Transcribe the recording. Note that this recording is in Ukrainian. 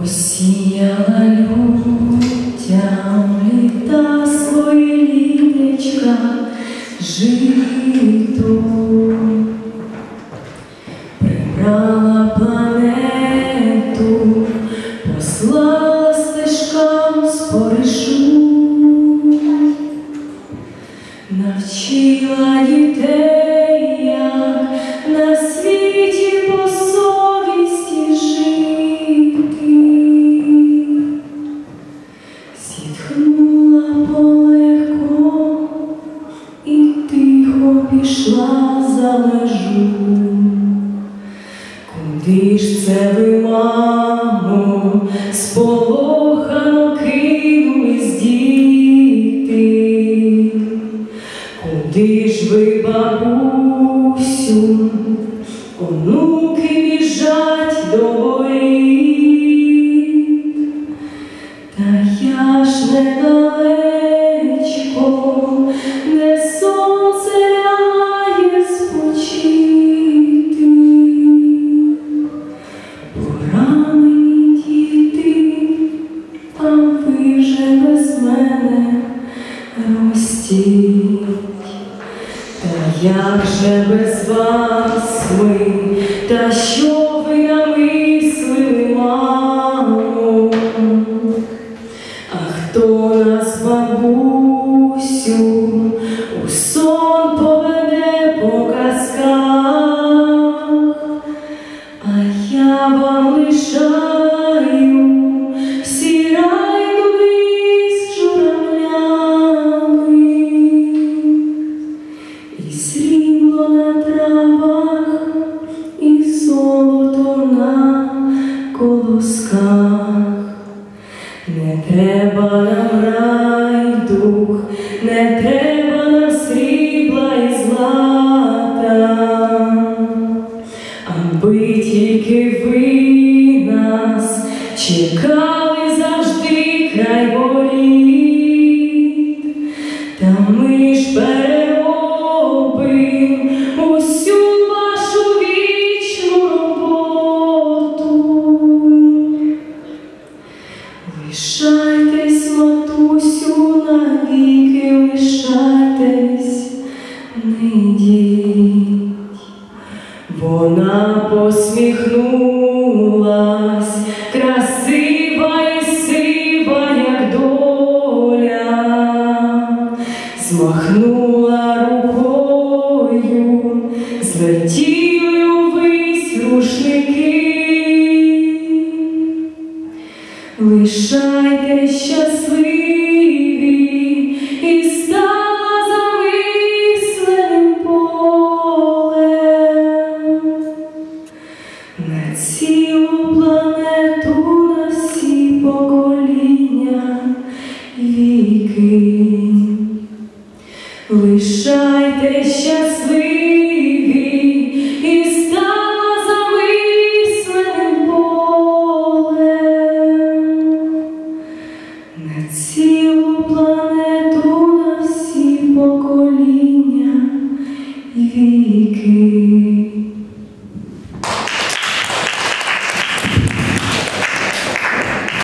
Посіяла людям літа свої літечка жито, прибрала планету, послала стежкам споришу, навчила дітей, як на світі по пішла за межу. Куди ж це ви, мамо, сполохано кинулись діти? Куди ж ви, бабусю, онуки біжать до воріт? Без мене ростіть. Та як же без вас ми, та що ви намислили, мамо? А хто нас, бабусю, срібло на травах, і золото на колосках. Не треба нам райдух, не треба нам срібла і злата, аби тільки ви нас чекали змахнула рукою, злетіли увесь рушники. Лишайте щасливі і стала замисленим полем на цілу планету на всі покоління віки. Лишайте щасливі і ста замисленим полем на цілу планету на всі покоління і віки.